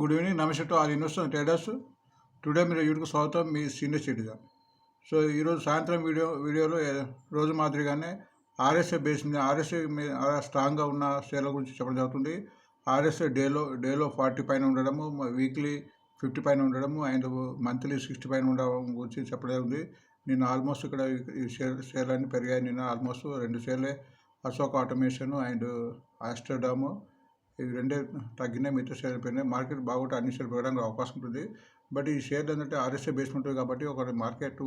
Good evening. నమస్తే to all investor traders today మీరు YouTube స్వాగతం. మీ సీనియర్ సిటిజన్. సో ఈరోజు సాయంత్రం వీడియో వీడియోలో రోజు మాదిరిగానే ఆర్ఎస్ఏ బేస్ మీద ఆర్ఎస్ఏ మీద స్ట్రాంగ్గా ఉన్న షేర్ల గురించి చెప్పడం జరుగుతుంది. ఆర్ఎస్ఏ డేలో డేలో ఫార్టీ పైన ఉండడము వీక్లీ ఫిఫ్టీ పైన ఉండడము అండ్ మంత్లీ సిక్స్టీ పైన ఉండడం గురించి చెప్పడం జరుగుతుంది. నేను ఆల్మోస్ట్ ఇక్కడ ఈ షేర్ షేర్లన్నీ పెరిగాయి. నేను ఆల్మోస్ట్ రెండు షేర్లే అశోక్ ఆటోమేషన్ అండ్ ఆస్టర్డాము ఇవి రెండే తగ్గినాయి మిగతా షేర్లు పెరిగినాయి. మార్కెట్ బాగుంటే అన్ని షేర్లు పెరగడానికి అవకాశం ఉంటుంది. బట్ ఈ షేర్లు ఏంటంటే ఆర్ఎస్ఏ బేస్ ఉంటుంది కాబట్టి ఒక మార్కెట్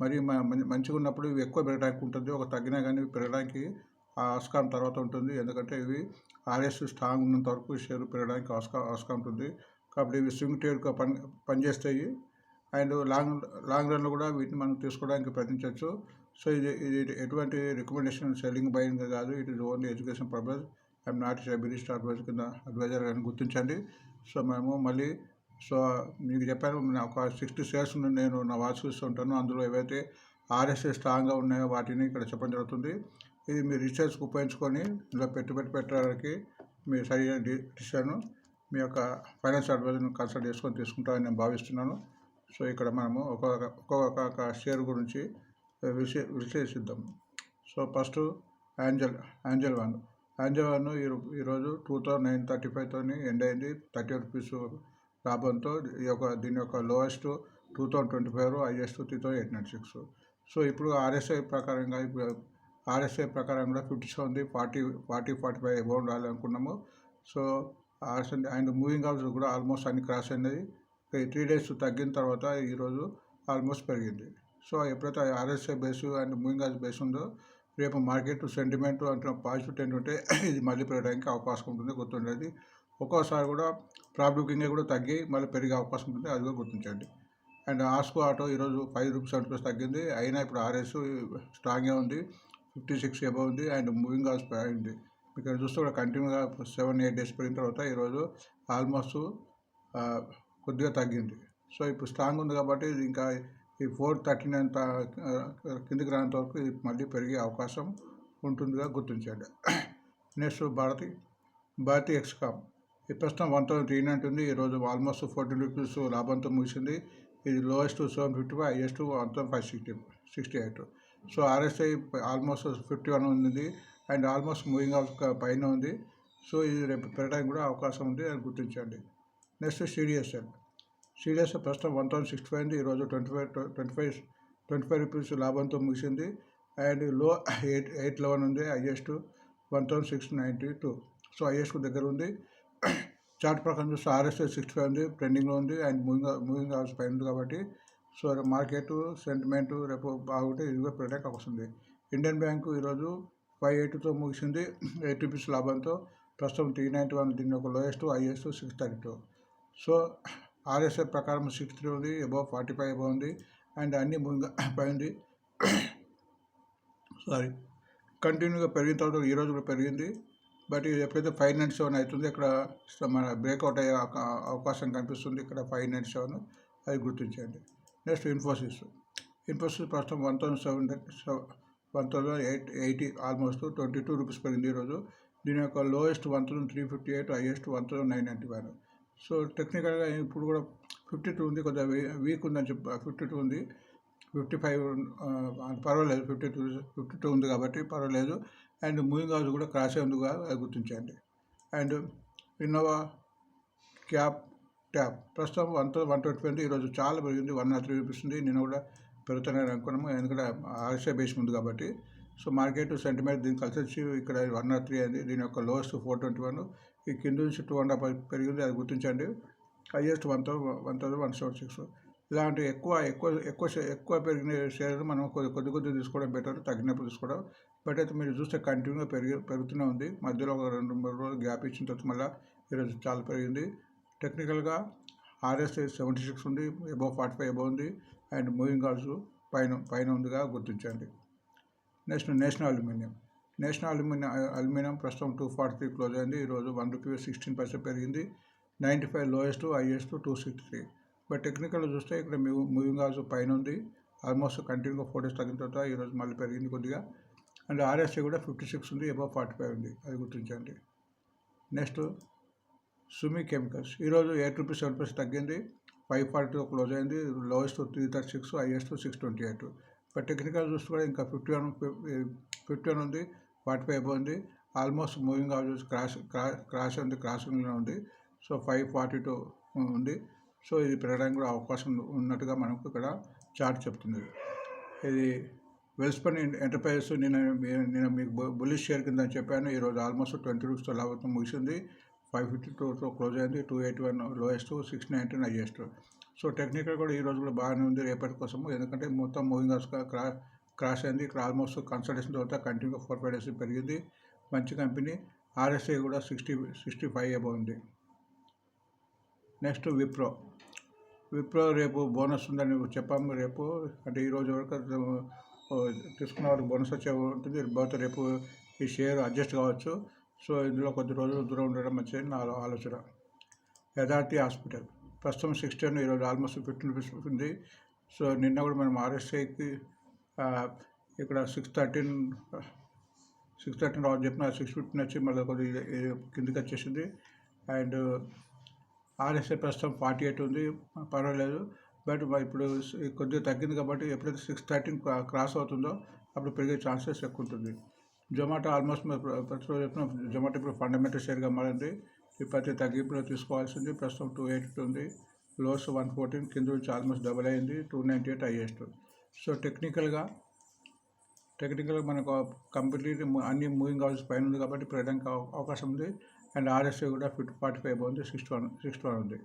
మరి మ- మంచిగా ఉన్నప్పుడు ఇవి ఎక్కువ పెరగడానికి ఉంటుంది. ఒక తగ్గినా కానీ పెరగడానికి ఆస్కారం తర్వాత ఉంటుంది. ఎందుకంటే ఇవి ఆర్ఎస్ స్ట్రాంగ్ ఉన్నంత వరకు షేర్ పెరగడానికి ఆస్కా ఆస్కారం ఉంటుంది. కాబట్టి ఇవి స్వింగ్ ట్రేడ్గా పని పనిచేస్తాయి. అండ్ లాంగ్ లాంగ్ రన్లో కూడా వీటిని మనం తీసుకోవడానికి ప్రయత్నించవచ్చు. సో ఇది ఇది ఎటువంటి రికమెండేషన్ సెల్లింగ్ బయింగ్ కాదు. It is only education purpose. I'm not ఎబిలిస్ట్ advice కింద అడ్వైజర్ అని గుర్తించండి. సో మేము మళ్ళీ సో మీకు చెప్పాను నా ఒక సిక్స్టీ షేర్స్ నేను నా వాచ్ చూస్తుంటాను అందులో ఏవైతే ఆర్ఎస్ఏ స్ట్రాంగ్గా ఉన్నాయో వాటిని ఇక్కడ చెప్పడం జరుగుతుంది. ఇది మీ రీసెర్చ్కి ఉపయోగించుకొని ఇందులో పెట్టుబడి పెట్టడానికి మీ సరైన డిసిషన్ మీ యొక్క ఫైనాన్స్ అడ్వైజర్ని కన్సల్ట్ చేసుకొని తీసుకుంటామని నేను భావిస్తున్నాను. సో ఇక్కడ మనము ఒక్కొక్క ఒక్కొక్క షేర్ గురించి విశ్లేషిద్దాం. So first Angel Angel one. Angel ఈ ఈరోజు టూ థౌజండ్ నైన్ థర్టీ ఫైవ్తో ఎండ్ అయింది థర్టీ రూపీస్ లాభంతో ఈ యొక్క దీని యొక్క lowest two thousand twenty five highest three thousand eight nine six. So ఇప్పుడు ఆర్ఎస్ఐ ప్రకారంగా ఇప్పుడు ఆర్ఎస్ఐ ప్రకారం కూడా ఫిఫ్టీ ఉంది. Forty forty forty five above ఉండాలి so RSI and moving averages కూడా ఆల్మోస్ట్ అన్ని క్రాస్ అయినది త్రీ డేస్ తగ్గిన తర్వాత ఈరోజు ఆల్మోస్ట్ పెరిగింది. సో ఎప్పుడైతే RSI base and moving averages base ఉందో రేపు మార్కెట్ సెంటిమెంట్ అంటే పాజిటివ్ ట్రెండ్ ఉంటే ఇది మళ్ళీ పెరగడానికి అవకాశం ఉంటుంది గుర్తుండేది ఒక్కోసారి కూడా ప్రాఫిట్ కింద కూడా తగ్గి మళ్ళీ పెరిగే అవకాశం ఉంటుంది అది కూడా గుర్తించండి. అండ్ ఆస్కో ఆటో ఈరోజు ఫైవ్ రూపీస్ సెవెన్ రూపీస్ తగ్గింది. అయినా ఇప్పుడు ఆర్ఎస్ స్ట్రాంగ్గా ఉంది ఫిఫ్టీ సిక్స్ ఎబో ఉంది అండ్ మూవింగ్ ఆల్స్ అయింది ఇక్కడ చూస్తే కూడా కంటిన్యూగా సెవెన్ ఎయిట్ డేస్ పెరిగిన తర్వాత ఈరోజు ఆల్మోస్ట్ కొద్దిగా తగ్గింది. సో ఇప్పుడు స్ట్రాంగ్ ఉంది కాబట్టి ఇది ఇంకా ఈ ఫోర్ థర్టీ నైన్ కిందికి రానంత వరకు ఇది మళ్ళీ పెరిగే అవకాశం ఉంటుందిగా గుర్తించండి. నెక్స్ట్ భారతి భారతి ఎక్స్కామ్ ఈ ప్రస్తుతం వన్ థౌసండ్ త్రీ నైన్ ఉంది. ఈరోజు ఆల్మోస్ట్ ఫోర్టీన్ రూపీస్ లాభంతో ముగిసింది. ఇది lowest seven fifty five highest one thousand five sixty sixty eight so RSI almost fifty one ఉంది. అండ్ ఆల్మోస్ట్ మూవింగ్ ఆఫ్ పైన ఉంది. సో ఇది రేపు పెరగడానికి కూడా అవకాశం ఉంది అని గుర్తించండి. నెక్స్ట్ సిడిఎస్ఎల్ సీడియస్ ప్రస్తుతం వన్ థౌసండ్ సిక్స్టీ ఫైవ్ ఉంది. ఈరోజు twenty five twenty five twenty five rupees లాభంతో ముగిసింది. అండ్లో ఎయిట్ ఎయిట్ లెవెన్ ఉంది highest one thousand six ninety two. So highest దగ్గర ఉంది. చార్ట్ ప్రకారం చూస్తే ఆర్ఎస్ఏ సిక్స్టీ ఫైవ్ ఉంది ట్రెండింగ్లో ఉంది అండ్ మూవింగ్ మూవింగ్ అవర్స్ పైన ఉంది కాబట్టి. సో మార్కెట్ సెంటిమెంట్ రేపు బాగుంటే ఇదిగో పెట్టడానికి వస్తుంది ఇండియన్ బ్యాంకు ఈరోజు ఫైవ్ ఎయిట్తో ముగిసింది. ఎయిట్ రూపీస్ లాభంతో ప్రస్తుతం త్రీ నైంటీ వన్ దీని ఒక lowest highest six thirty two. So RSF ప్రకారం సిక్స్ త్రీ ఉంది అబౌవ్ ఫార్టీ ఫైవ్ అబౌవ్ ఉంది అండ్ అన్ని ముందు పోయింది సారీ కంటిన్యూగా పెరిగిన తర్వాత ఈరోజు కూడా పెరిగింది. బట్ ఇది ఎప్పుడైతే ఫైవ్ నైన్ సెవెన్ అవుతుంది ఇక్కడ మన బ్రేక్అవుట్ అయ్యే అవకాశం కనిపిస్తుంది. ఇక్కడ ఫైవ్ నైన్ సెవెన్ అది గుర్తించండి నెక్స్ట్ ఇన్ఫోసిస్ ఇన్ఫోసిస్ ప్రస్తుతం one thousand seven one thousand eight eighty almost twenty two rupees పెరిగింది ఈరోజు దీని యొక్క lowest one thousand three fifty eight highest one thousand nine ninety one so టెక్నికల్గా ఇప్పుడు కూడా ఫిఫ్టీ టూ ఉంది కొద్దిగా వీక్ ఉందని చెప్పి ఫిఫ్టీ టూ ఉంది. ఫిఫ్టీ ఫైవ్ పర్వాలేదు ఫిఫ్టీ టూ ఫిఫ్టీ టూ ఉంది కాబట్టి పర్వాలేదు. అండ్ మూవింగ్ హౌస్ కూడా క్రాష్ అయ్యేందుకు అది గుర్తించండి. అండ్ ఇన్నోవా క్యాప్ ట్యాబ్ ప్రస్తుతం వన్ వన్ ట్వంటీ ఉంది ఈరోజు చాలా పెరిగింది వన్ నాట్ త్రీ చూపిస్తుంది నేను కూడా పెరుగుతున్నాను అనుకున్నాము ఎందుకంటే ఆర్ఎస్ఐ బేస్ ఉంది కాబట్టి. సో మార్కెట్ సెంటిమెంట్ దీన్ని కలిసి వచ్చి ఇక్కడ వన్ నాట్ త్రీ అయింది దీని యొక్క లోయెస్ట్ ఫోర్ ట్వంటీ వన్. ఈ కింద నుంచి టూ అండ్ హాఫ్ పెరిగింది అది గుర్తించండి. Highest one thousand one thousand one seven six. ఇలాంటి ఎక్కువ ఎక్కువ ఎక్కువ ఎక్కువ పెరిగిన షేర్లు మనం కొద్ది కొద్ది కొద్ది తీసుకోవడం బెటర్ తగ్గినప్పుడు తీసుకోవడం. బట్ అయితే మీరు చూస్తే కంటిన్యూగా పెరిగి పెరుగుతూనే ఉంది. మధ్యలో ఒక రెండు మూడు రోజులు గ్యాప్ ఇచ్చిన తర్వాత మళ్ళీ ఈరోజు చాలా పెరిగింది. టెక్నికల్గా ఆర్ఎస్ఐ సెవెంటీ సిక్స్ ఉంది ఎబో ఫార్టీ ఫైవ్ ఎబో ఉంది అండ్ మూవింగ్ ఆల్స్ పైన పైన ఉందిగా గుర్తించండి. Next national aluminium. National aluminium aluminium ప్రస్తుతం టూ ఫార్టీ త్రీ క్లోజ్ అయింది. ఈరోజు వన్ రూపీ సిక్స్టీన్ పైసా పెరిగింది. Ninety five lowest highest two sixty. Three but technical చూస్తే ఇక్కడ మూవింగ్ ఆల్స్ పైన ఉంది. ఆల్మోస్ట్ కంటిన్యూగా ఫోర్ డేస్ తగ్గిన తర్వాత ఈరోజు మళ్ళీ పెరిగింది కొద్దిగా. అండ్ ఆర్ఎస్ఐ కూడా ఫిఫ్టీ సిక్స్ ఉంది అబౌవ్ ఫార్టీ ఫైవ్ ఉంది. అది గుర్తించండి. Next Sumi chemicals. ఈరోజు ఎయిట్ రూపీస్ సెవెన్ రూపీస్ తగ్గింది. ఫైవ్ ఫార్టీ క్లోజ్ అయింది. Lowest three thirty six highest six twenty eight. But technical చూస్తే కూడా ఇంకా ఫిఫ్టీ వన్ ఫిఫ్టీ వన్ ఉంది. ఫార్టీ ఫైవ్ ఉంది almost moving average crash crash ఉంది క్రాసింగ్లో ఉంది. సో ఫైవ్ ఫార్టీ టూ ఉంది. సో ఇది పెరగడానికి కూడా అవకాశం ఉన్నట్టుగా మనకు ఇక్కడ చార్ట్ చెప్తుంది. ఇది వెల్స్పన్ ఎంటర్ప్రైజెస్ నేను నేను మీకు బుల్లిష్ షేర్ కింద చెప్పాను. ఈరోజు ఆల్మోస్ట్ ట్వంటీ రూపీస్తో లాభం ముగిసింది. ఫైవ్ ఫిఫ్టీ టూతో క్లోజ్ అయింది. Two eighty one lowest six nineteen highest so technical కూడా ఈ రోజు కూడా బాగానే ఉంది. రేపటి కోసం ఎందుకంటే మొత్తం మూవింగ్ హౌస్ క్రా క్రాస్ అయింది. ఇక్కడ ఆల్మోస్ట్ కన్సల్టేషన్ తర్వాత కంటిన్యూ ఫోర్ ఫైవ్ డేస్ పెరిగింది. మంచి కంపెనీ. ఆర్ఎస్ఐ కూడా సిక్స్టీ సిక్స్టీ ఫైవ్ అబౌ ఉంది. నెక్స్ట్ విప్రో. విప్రో రేపు బోనస్ ఉందని చెప్పాము రేపు. అంటే ఈరోజు వరకు తీసుకున్న వాళ్ళకి బోనస్ వచ్చే ఉంటుంది. బహుశా రేపు ఈ షేర్ అడ్జస్ట్ కావచ్చు. సో ఇందులో కొద్ది రోజులు దూరం ఉండడం మంచిదని నా ఆలోచన. యథార్థి హాస్పిటల్. ప్రస్తుతం సిక్స్టీన్ ఈరోజు ఆల్మోస్ట్ ఫిఫ్టీన్ రూపీస్ ఉంది. సో నిన్న కూడా మనం ఆర్ఎస్ఐకి ఇక్కడ six thirteen six thirteen of చెప్పిన సిక్స్ ఫిఫ్టీన్ వచ్చి మళ్ళీ కొద్ది కిందికి వచ్చేసింది. అండ్ ఆర్ఎస్ఏ ప్రస్తుతం ఫార్టీ ఎయిట్ ఉంది. పర్వాలేదు. బట్ ఇప్పుడు కొద్దిగా తగ్గింది కాబట్టి ఎప్పుడైతే సిక్స్ థర్టీన్ క్రాస్ అవుతుందో అప్పుడు పెరిగే ఛాన్సెస్ ఎక్కువ ఉంటుంది. జొమాటో ఆల్మోస్ట్ ప్రతిరోజు చెప్పిన జొమాటో ఇప్పుడు ఫండమెంటల్ షేర్గా మారింది. ఇప్పుడు ప్రతి తగ్గింపులో తీసుకోవాల్సింది ప్రస్తుతం టూ ఎయిట్ ఉంది. లోస్ వన్ ఫోర్టీన్ కింద నుంచి ఆల్మోస్ట్ డబల్ అయింది. Two ninety eight highest. So టెక్నికల్గా టెక్నికల్గా మనకు కంప్లీట్ అన్ని మూవింగ్ హౌసెస్ పైన ఉంది కాబట్టి పెరగడానికి అవకాశం ఉంది. అండ్ ఆర్ఎస్ఐ కూడా ఫిఫ్టీ ఫార్టీ ఫైవ్ ఉంది సిక్స్టీ వన్ సిక్స్టీ వన్ ఉంది.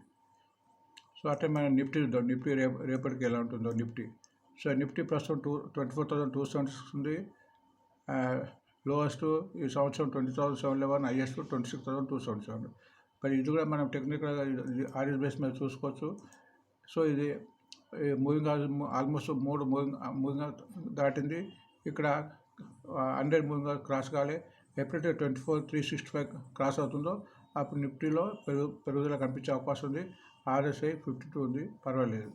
సో అంటే మనం నిఫ్టీ చూద్దాం నిఫ్టీ రేపు రేపటికి ఎలా ఉంటుందో నిఫ్టీ. సో నిఫ్టీ ప్రస్తుతం two twenty four thousand two seventy six ఉంది లోయెస్ట్ ఈ సంవత్సరం twenty thousand seven eleven highest twenty six thousand two seventy seven మరి ఇది కూడా మనం టెక్నికల్గా ఆర్ఎస్ బేస్ మీద చూసుకోవచ్చు. సో ఇది మూవింగ్ ఆల్మోస్ట్ మూడు మూవింగ్ మూవింగ్ దాటింది. ఇక్కడ హండ్రెడ్ మూవింగ్ క్రాస్ కాలే. ఎప్పుడైతే twenty four three sixty five cross అవుతుందో అప్పుడు నిఫ్టీలో పెరుగు పెరుగుదల కనిపించే అవకాశం ఉంది. ఆర్ఎస్ఐ ఫిఫ్టీ టూ ఉంది. పర్వాలేదు.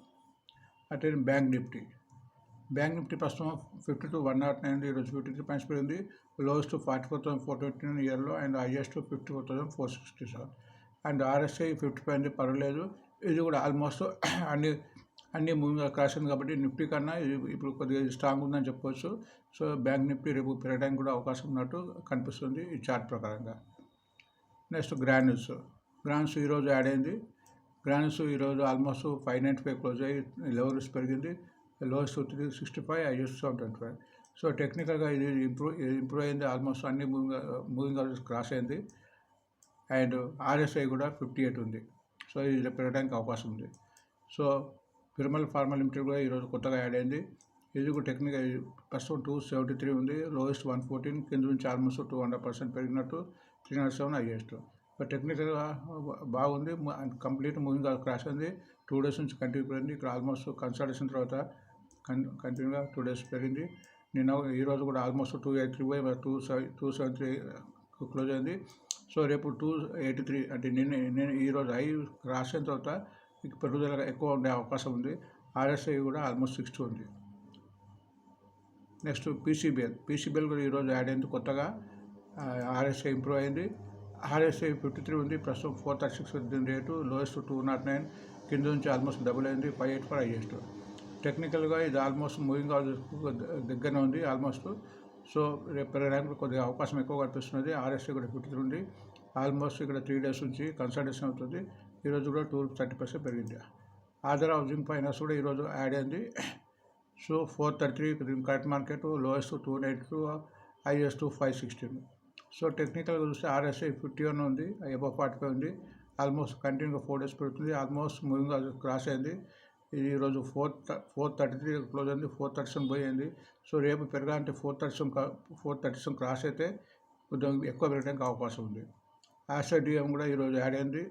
అటే బ్యాంక్ నిఫ్టీ. బ్యాంక్ నిఫ్టీ ప్రస్తుతం fifty two one nought nine ఈరోజు ఫిఫ్టీ త్రీ పాయింట్స్ పెరిగింది. Lowest forty four thousand four twenty nine ఇయర్లో and highest fifty four thousand four sixty seven and RSI fifty five ఉంది. పర్వాలేదు. ఇది కూడా ఆల్మోస్ట్ అన్ని అన్ని ముందు క్రాష్ ఉంది కాబట్టి నిఫ్టీ కన్నా ఇప్పుడు కొద్దిగా స్ట్రాంగ్ ఉందని చెప్పవచ్చు సో బ్యాంక్ నిఫ్టీ రేపు పెరగడానికి కూడా అవకాశం ఉన్నట్టు కనిపిస్తుంది ఈ చార్ట్ ప్రకారంగా. Next Granules. గ్రాన్స్ ఈరోజు యాడ్ అయింది. గ్రాన్స్ ఈరోజు almost five ninety five close అయ్యి లెవెల్స్ పెరిగింది. Lowest three sixty five highest seven twenty five. So టెక్నికల్గా ఇది ఇంప్రూవ్ ఇంప్రూవ్ అయింది. ఆల్మోస్ట్ అన్ని మూవింగ్ మూవింగ్ క్రాస్ అయింది. అండ్ ఆర్ఎస్ఐ కూడా ఫిఫ్టీ ఎయిట్ ఉంది. సో ఇది పెరగడానికి అవకాశం ఉంది. సో పిరమల్ ఫార్మా లిమిటెడ్ కూడా ఈరోజు కొత్తగా యాడ్ అయింది. ఇది కూడా టెక్నికల్ ప్రస్తుతం టూ సెవెంటీ త్రీ ఉంది. లోయెస్ట్ వన్ ఫోర్టీన్ కింద నుంచి ఆల్మోస్ట్ టూ హండ్రెడ్ పర్సెంట్ పెరిగినట్టు three hundred seven highest but టెక్నికల్గా బాగుంది. కంప్లీట్ మూవింగ్ క్రాష్ అయింది. టూ డేస్ నుంచి కంటిన్యూ పెరిగింది. ఇక్కడ ఆల్మోస్ట్ కన్సల్టేషన్ తర్వాత కన్ కంటిన్యూగా టూ డేస్ పెరిగింది. నిన్న ఈరోజు కూడా almost two eight three by two seven two seven three close అయింది. సో రేపు టూ ఎయిటీ త్రీ అంటే నిన్న నేను ఈరోజు హై క్రాస్ అయిన తర్వాత పెరుగుదల ఎక్కువ ఉండే అవకాశం ఉంది. ఆర్ఎస్ఐ కూడా ఆల్మోస్ట్ సిక్స్టీ ఉంది. నెక్స్ట్ పీసీబీఎల్ పీసీబీఎల్ కూడా ఈరోజు యాడ్ అయింది కొత్తగా. ఆర్ఎస్ఐ ఇంప్రూవ్ అయింది. ఆర్ఎస్ఐ ఫిఫ్టీ త్రీ ఉంది. ప్రస్తుతం ఫోర్ థర్టీ సిక్స్ దీని rate lowest two nought nine కింద నుంచి ఆల్మోస్ట్ డబుల్ అయింది. ఫైవ్ ఎయిట్ ఫోర్ హైయెస్ట్ టెక్నికల్గా ఇది ఆల్మోస్ట్ మూవింగ్ దగ్గరనే ఉంది ఆల్మోస్ట్ సో రేపు పెరగడానికి కొద్దిగా అవకాశం ఎక్కువ కనిపిస్తున్నది ఆర్ఎస్ఐ కూడా ఫిఫ్టీ త్రీ ఉంది. ఆల్మోస్ట్ ఇక్కడ త్రీ డేస్ నుంచి కన్సల్టేషన్ అవుతుంది. ఈరోజు కూడా టూ థర్టీ పర్సెంట్ పెరిగింది. ఆధార్ హౌసింగ్ ఫైనాన్స్ కూడా ఈరోజు యాడ్ అయింది. So four thirty three correct market lowest two ninety two highest five sixteen. So టెక్నికల్గా చూస్తే ఆర్ఎస్ఐ ఫిఫ్టీ వన్ ఉంది ఎబో ఫార్టీ ఫైవ్ ఉంది. ఆల్మోస్ట్ కంటిన్యూగా ఫోర్ డేస్ పెడుతుంది ఆల్మోస్ట్ మూవింగ్ క్రాస్ అయింది. ఇది ఈరోజు four four thirty three close అయింది ఫోర్ థర్టీ సెవెన్ పోయింది సో రేపు పెరగాలంటే four thirty seven four thirty seven cross అయితే కొంచెం ఎక్కువ పెరగడానికి అవకాశం ఉంది. యాసెట్ డిఎం కూడా ఈరోజు యాడ్ అయింది.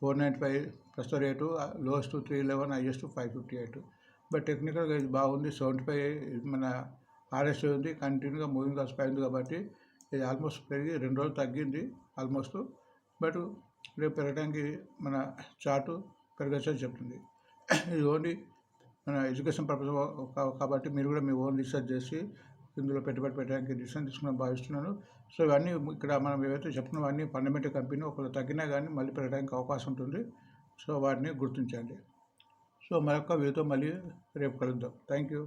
ఫోర్ నైంటీ ఫైవ్ ప్రస్తుత rate lowest three eleven highest five fifty eight. But టెక్నికల్గా ఇది బాగుంది సెవెంటీ ఫైవ్ మన ఆర్ఎస్ ఉంది కంటిన్యూగా మూవింగ్ కాస్ట్ పై కాబట్టి ఇది ఆల్మోస్ట్ పెరిగి రెండు రోజులు తగ్గింది ఆల్మోస్ట్. బట్ రేపు పెరగడానికి మన చార్టు పెరగచ్చని చెప్తుంది. ఇది ఓన్లీ మన ఎడ్యుకేషన్ పర్పస్ కాబట్టి మీరు కూడా మీ ఓన్ రీసెర్చ్ చేసి ఇందులో పెట్టుబడి పెట్టడానికి డిసిషన్ తీసుకుని భావిస్తున్నాను. సో ఇవన్నీ ఇక్కడ మనం ఏవైతే చెప్తున్నవన్నీ ఫండమెంటల్ కంపెనీ ఒకవేళ తగ్గినా కానీ మళ్ళీ పెరగడానికి అవకాశం ఉంటుంది. సో వాటిని గుర్తించండి. సో మరొక వీడియోతో మళ్ళీ రేపు కలుద్దాం. Thank you